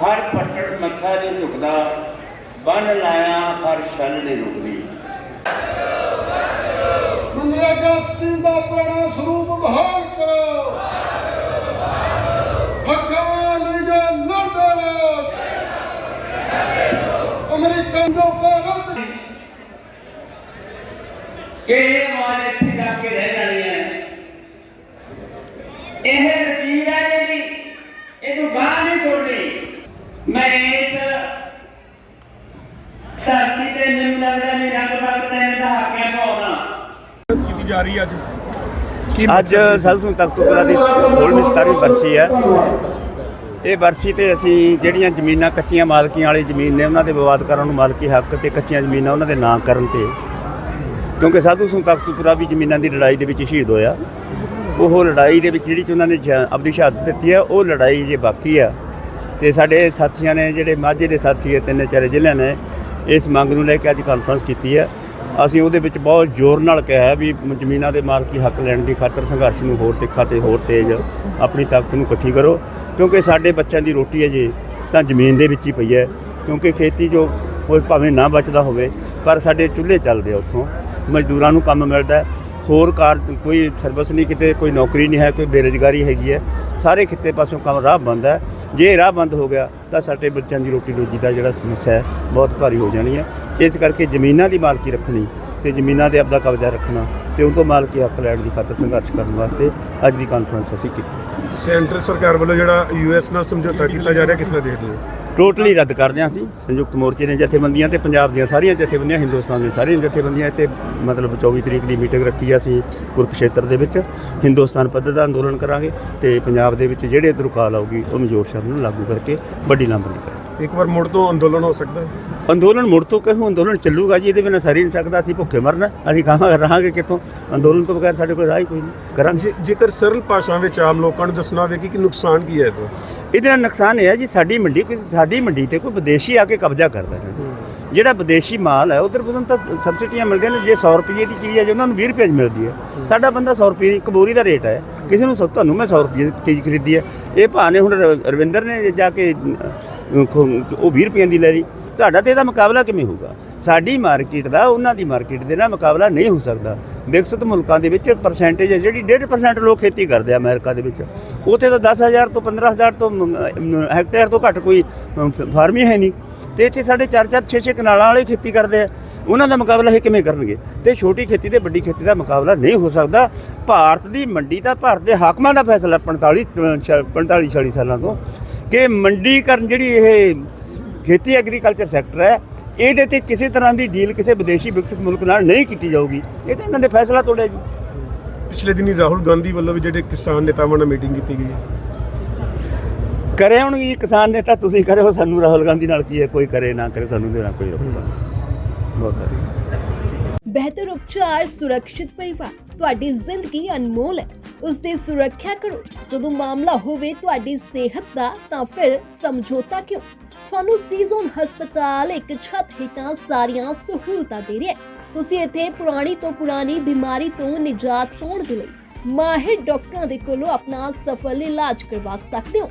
ਹਰ ਪੱਟੜ ਮੱਥਾ ਨਹੀਂ ਝੁਕਦਾ, ਬੰਨ ਲਾਇਆ ਹਰ ਛਲ ਨਹੀਂ ਰੁਕਦੀ। ਮਨਰੇਗਾ ਸਕੀਮ ਦਾ ਪੁਰਾਣਾ ਸਰੂਪ ਬਹਾਲ ਕਰੋ ਹੱਕਾਂ ਲਈ ਜੋ ਲੜੋ ਅਮਰੀਕਨ ਜੋ ਭਾਰਤ ਕਿ ਇਹ ਆਵਾਜ਼ ਇੱਥੇ ਜਾ ਕੇ ਰਹਿ ਜਾਣੀ ਹੈ ਇਹ ਰਕੀਬ ਹੈ ਜਿਹੜੀ ਇਹਨੂੰ ਬਾਹਰ ਨਹੀਂ ਤੋੜਨੀ ਮੈਂ ਇਸ ਧਰਤੀ ਤੇ ਮੈਨੂੰ ਲੱਗਦਾ ਵੀ ਲਗਭਗ ਤਿੰਨ ਦਹਾਕਿਆਂ ਤੋਂ ਆਉਣਾ ਕੀਤੀ ਜਾ ਰਹੀ ਹੈ ਅੱਜ? ਕੀ ਅੱਜ ਸਲਸੂ ਤਖਤੂਪੁਰਾ ਦੀ 16ਵੀਂ 17ਵੀਂ ਬਰਸੀ ਹੈ। ਇਹ ਬਰਸੀ ਤੇ ਅਸੀਂ ਜਿਹੜੀਆਂ ਜ਼ਮੀਨਾਂ ਕੱਚੀਆਂ ਮਾਲਕੀਆਂ ਵਾਲੀ ਜ਼ਮੀਨ ਨੇ ਉਹਨਾਂ ਦੇ ਵਿਵਾਦ ਕਰਨ ਨੂੰ ਮਾਲਕੀ ਹੱਕ ਤੇ ਕੱਚੀਆਂ ਜ਼ਮੀਨਾਂ ਉਹਨਾਂ ਦੇ ਨਾਂ ਕਰਨ ਤੇ। ਕਿਉਂਕਿ ਸਾਧੂ ਸਿੰਘ ਤਖਤੂਪੁਰਾ ਵੀ ਜ਼ਮੀਨਾਂ ਦੀ ਲੜਾਈ ਦੇ ਵਿੱਚ ਸ਼ਹੀਦ ਹੋਇਆ। ਉਹ ਲੜਾਈ ਦੇ ਵਿੱਚ ਜਿਹੜੀ ਚ ਉਹਨਾਂ ਨੇ ਆਪਣੀ ਸ਼ਹਾਦਤ ਦਿੱਤੀ ਹੈ ਉਹ ਲੜਾਈ ਜੇ ਬਾਕੀ ਆ। ਤੇ ਸਾਡੇ ਸਾਥੀਆਂ ਨੇ ਜਿਹੜੇ ਮਾਝੇ ਦੇ ਸਾਥੀ ਹੈ ਤਿੰਨ ਚਾਰੇ ਜ਼ਿਲ੍ਹਿਆਂ ਨੇ ਇਸ ਮੰਗ ਨੂੰ ਲੈ ਕੇ ਅੱਜ ਕਾਨਫਰੰਸ ਕੀਤੀ ਹੈ। ਅਸੀਂ ਉਹਦੇ ਵਿੱਚ ਬਹੁਤ ਜ਼ੋਰ ਨਾਲ ਕਿਹਾ ਵੀ ਜ਼ਮੀਨਾਂ ਦੇ ਮਾਲਕੀ ਹੱਕ ਲੈਣ ਦੀ ਖਾਤਰ ਸੰਘਰਸ਼ ਨੂੰ ਹੋਰ ਤਿੱਖਾ ਤੇ ਹੋਰ ਤੇਜ਼ ਆਪਣੀ ਤਾਕਤ ਨੂੰ ਇਕੱਠੀ ਕਰੋ, ਕਿਉਂਕਿ ਸਾਡੇ ਬੱਚਿਆਂ ਦੀ ਰੋਟੀ ਹੈ ਜੇ ਤਾਂ ਜ਼ਮੀਨ ਦੇ ਵਿੱਚ ਹੀ ਪਈ ਹੈ, ਕਿਉਂਕਿ ਖੇਤੀ ਜੋ ਕੋਈ ਭਾਵੇਂ ਨਾ ਬਚਦਾ ਹੋਵੇ, ਪਰ ਸਾਡੇ ਚੁੱਲ੍ਹੇ ਚੱਲਦੇ ਆ ਉੱਥੋਂ, ਮਜ਼ਦੂਰਾਂ ਨੂੰ ਕੰਮ ਮਿਲਦਾ ਹੋਰ ਕਾਰ ਕੋਈ ਸਰਵਿਸ ਨਹੀਂ ਕਿਤੇ, ਕੋਈ ਨੌਕਰੀ ਨਹੀਂ ਹੈ, ਕੋਈ ਬੇਰੁਜ਼ਗਾਰੀ ਹੈਗੀ ਹੈ। ਸਾਰੇ ਖਿੱਤੇ ਪਾਸੋਂ ਕੰਮ ਰਾਹ ਬੰਦ ਹੈ। ਜੇ ਰਾਹ ਬੰਦ ਹੋ ਗਿਆ, ਤਾਂ ਸਾਡੇ ਬੱਚਿਆਂ ਦੀ ਰੋਟੀ ਰੋਜੀ ਦਾ ਜਿਹੜਾ ਸਮੱਸਿਆ ਹੈ, ਬਹੁਤ ਭਾਰੀ ਹੋ ਜਾਣੀ ਹੈ। ਇਸ ਕਰਕੇ ਜ਼ਮੀਨਾਂ ਦੀ ਮਾਲਕੀ ਰੱਖਣੀ ਤੇ ਜ਼ਮੀਨਾਂ ਤੇ ਆਪਦਾ ਕਬਜ਼ਾ ਰੱਖਣਾ ਤੇ ਉਹ ਤੋਂ ਮਾਲਕੀ ਹੱਕ ਲੈਣ ਦੀ ਖਾਤਰ ਸੰਘਰਸ਼ ਕਰਨ ਵਾਸਤੇ ਅੱਜ ਦੀ ਕਾਨਫਰੰਸ ਅਸੀਂ ਕੀਤੀ। ਸੈਂਟਰ ਸਰਕਾਰ ਵੱਲੋਂ ਜਿਹੜਾ ਯੂਐਸ ਨਾਲ ਸਮਝੌਤਾ ਕੀਤਾ ਜਾ ਰਿਹਾ, ਕਿਸ ਤਰ੍ਹਾਂ ਦੇਖਦੇ ਹੋ? ਟੋਟਲੀ ਰੱਦ ਕਰਦੇ ਹਾਂ ਅਸੀਂ, ਸੰਯੁਕਤ ਮੋਰਚੇ ਦੀਆਂ ਜਥੇਬੰਦੀਆਂ ਤੇ ਪੰਜਾਬ ਦੀਆਂ ਸਾਰੀਆਂ ਜਥੇਬੰਦੀਆਂ, ਹਿੰਦੁਸਤਾਨ ਦੀਆਂ ਸਾਰੀਆਂ ਜਥੇਬੰਦੀਆਂ ਤੇ ਮਤਲਬ 24 ਤਰੀਕ ਦੀ ਮੀਟਿੰਗ ਰੱਖੀ ਆ ਅਸੀਂ ਕੁਰੂਕਸ਼ੇਤਰ ਦੇ ਵਿੱਚ। ਹਿੰਦੁਸਤਾਨ ਪੱਧਰ ਦਾ ਅੰਦੋਲਨ ਕਰਾਂਗੇ ਤੇ ਪੰਜਾਬ ਦੇ ਵਿੱਚ ਜਿਹੜੇ ਦਰੁਕਾਲ ਆਊਗੀ ਉਹ ਜ਼ੋਰ ਸ਼ੋਰ ਨੂੰ ਲਾਗੂ ਕਰਕੇ ਵੱਡੀ ਲਾਮਬੰਦੀ ਕਰਾਂਗੇ। ਇੱਕ ਵਾਰ ਮੁੜ ਤੋਂ ਅੰਦੋਲਨ ਹੋ ਸਕਦਾ ਹੈ? ਅੰਦੋਲਨ ਮੁੜ ਤੋਂ ਕਹੂੰ ਅੰਦੋਲਨ ਚੱਲੂਗਾ ਜੀ? ਇਹਦੇ ਬਿਨਾਂ ਸਰ ਨਹੀਂ ਸਕਦਾ ਅਸੀਂ ਭੁੱਖੇ ਮਰਨਾ। ਅਸੀਂ ਖਾਵਾਂ ਰਹਾਂਗੇ ਕਿੱਥੋਂ? ਅੰਦੋਲਨ ਤੋਂ ਬਗੈਰ ਸਾਡੇ ਕੋਲ ਰਾਹ ਹੀ ਕੋਈ ਨਹੀਂ। ਕਰਾਂਗੇ। ਜੇਕਰ ਸਰਲ ਭਾਸ਼ਾ ਵਿੱਚ ਆਮ ਲੋਕਾਂ ਨੂੰ ਦੱਸਣਾ ਹੋਵੇ ਕਿ ਕੀ ਨੁਕਸਾਨ ਕੀ ਹੈ ਇਹਦਾ? ਇਹਦੇ ਨਾਲ ਨੁਕਸਾਨ ਇਹ ਹੈ ਜੀ ਸਾਡੀ ਮੰਡੀ ਸਾਡੀ ਮੰਡੀ ਤੇ ਕੋਈ ਵਿਦੇਸ਼ੀ ਆ ਕੇ ਕਬਜ਼ਾ ਕਰਦਾ ਹੈ। ਜਿਹੜਾ ਵਿਦੇਸ਼ੀ ਮਾਲ ਹੈ ਉਧਰ ਬਦਨ ਤਾਂ ਸਬਸਿਡੀਆਂ ਮਿਲਦੀਆਂ ਨੇ ਜੇ 100 ਰੁਪਏ ਦੀ ਚੀਜ਼ ਹੈ ਜੇ ਉਹਨਾਂ ਨੂੰ 20 ਰੁਪਏ 'ਚ ਮਿਲਦੀ ਹੈ। ਸਾਡਾ ਬੰਦਾ 100 ਰੁਪਏ ਦੀ ਕਬੂਰੀ ਦਾ ਰੇਟ ਹੈ। ਕਿਸੇ ਨੂੰ ਸੌ- ਤੁਹਾਨੂੰ ਮੈਂ 100 ਰੁਪਏ ਦੀ ਚੀਜ਼ ਖਰੀਦੀ ਹੈ। ਇਹ ਭਾਣੇ ਹੁਣ ਰ- ਰਵਿੰਦਰ ਨੇ ਜਾ ਕੇ ਉਹ 20 ਰੁਪਏ ਦੀ ਲੈ ਲਈ। ਤੁਹਾਡਾ ਤੇ ਇਹਦਾ ਮੁਕਾਬਲਾ ਕਿਵੇਂ ਹੋਊਗਾ? ਸਾਡੀ ਮਾਰਕੀਟ ਦਾ ਉਹਨਾਂ ਦੀ ਮਾਰਕੀਟ ਦੇ ਨਾਲ ਮੁਕਾਬਲਾ ਨਹੀਂ ਹੋ ਸਕਦਾ। ਵਿਕਸਿਤ ਮੁਲਕਾਂ ਦੇ ਵਿੱਚ ਪਰਸੈਂਟੇਜ ਹੈ ਜਿਹੜੀ 1.5% ਲੋਕ ਖੇਤੀ ਕਰਦੇ ਆ ਅਮਰੀਕਾ ਦੇ ਵਿੱਚ। ਉੱਥੇ ਤਾਂ 10000 ਤੋਂ 15000 ਤੋਂ ਹੈਕਟੇਅਰ ਤੋਂ ਘੱਟ ਕੋਈ ਫਾਰਮ ਹੀ ਹੈ ਨਹੀਂ। ਤੇ ਇੱਥੇ ਸਾਡੇ 4-4 6-6 ਕਨਾਲਾਂ ਵਾਲੇ ਖੇਤੀ ਕਰਦੇ ਆ। ਉਹਨਾਂ ਦਾ ਮੁਕਾਬਲਾ ਇਹ ਕਿਵੇਂ ਕਰਨਗੇ? ਤੇ ਛੋਟੀ ਖੇਤੀ ਤੇ ਵੱਡੀ ਖੇਤੀ ਦਾ ਮੁਕਾਬਲਾ ਨਹੀਂ ਹੋ ਸਕਦਾ। ਭਾਰਤ ਦੀ ਮੰਡੀ ਤਾਂ ਭਾਰਤ ਦੇ ਹਾਕਮਾਂ ਦਾ ਫੈਸਲਾ 45 45 46 ਸਾਲਾਂ ਤੋਂ, ਕਿ ਮੰਡੀਕਰਨ ਜਿਹੜੀ ਇਹ ਖੇਤੀ ਐਗਰੀਕਲਚਰ ਸੈਕਟਰ ਹੈ, ਇਹਦੇ ਤੇ ਕਿਸੇ ਤਰ੍ਹਾਂ ਦੀ ਡੀਲ ਕਿਸੇ ਵਿਦੇਸ਼ੀ ਵਿਕਸਿਤ ਮੁਲਕ ਨਾਲ ਨਹੀਂ ਕੀਤੀ ਜਾਊਗੀ। ਇਹ ਤਾਂ ਇਹਨਾਂ ਨੇ ਫੈਸਲਾ ਤੋੜਿਆ ਜੀ। ਪਿਛਲੇ ਦਿਨੀ ਰਾਹੁਲ ਗਾਂਧੀ ਵੱਲੋਂ ਵੀ ਜਿਹੜੇ ਕਿਸਾਨ ਨੇਤਾਵਾਂ ਨਾਲ ਮੀਟਿੰਗ ਕੀਤੀ ਗਈ। ਹੈ ਕਰੇ ਹੁਣ ਜੀ ਕਿਸਾਨ ਨੇਤਾ ਤੁਸੀਂ ਕਰਿਓ, ਸਾਨੂੰ ਰਾਹੁਲ ਗਾਂਧੀ ਨਾਲ ਕੀ ਹੈ, ਕੋਈ ਕਰੇ ਨਾ ਕਰੇ, ਸਾਨੂੰ ਦੇ ਕੋਈ ਰੋਕ ਬਹੁਤ ਬਿਹਤਰ ਉਪਚਾਰ, ਸੁਰੱਖਿਅਤ ਪਰਿਵਾਰ, ਤੁਹਾਡੀ ਜ਼ਿੰਦਗੀ ਅਨਮੋਲ ਹੈ। ਉਸ ਦੀ ਸੁਰੱਖਿਆ ਕਰੋ, ਜਦੋਂ ਮਾਮਲਾ ਹੋਵੇ ਤੁਹਾਡੀ ਸਿਹਤ ਦਾ, ਤਾਂ ਫਿਰ ਸਮਝੌਤਾ ਕਿਉਂ? ਤੁਹਾਨੂੰ ਸੀਜ਼ਨ ਹਸਪਤਾਲ, ਇੱਕ ਛੱਤ ਹੇਠਾਂ ਸਾਰੀਆਂ ਸਹੂਲਤਾਂ ਦੇ ਰਿਹਾ ਹੈ। ਤੁਸੀਂ ਇੱਥੇ ਪੁਰਾਣੀ ਤੋਂ ਪੁਰਾਣੀ ਬਿਮਾਰੀ ਤੋਂ ਨਿਜਾਤ ਪਾਉਣ ਦੇ ਲਈ ਮਾਹਿਰ ਡਾਕਟਰਾਂ ਦੇ ਕੋਲੋਂ ਆਪਣਾ ਸਫਲ ਇਲਾਜ ਕਰਵਾ ਸਕਦੇ ਹੋ।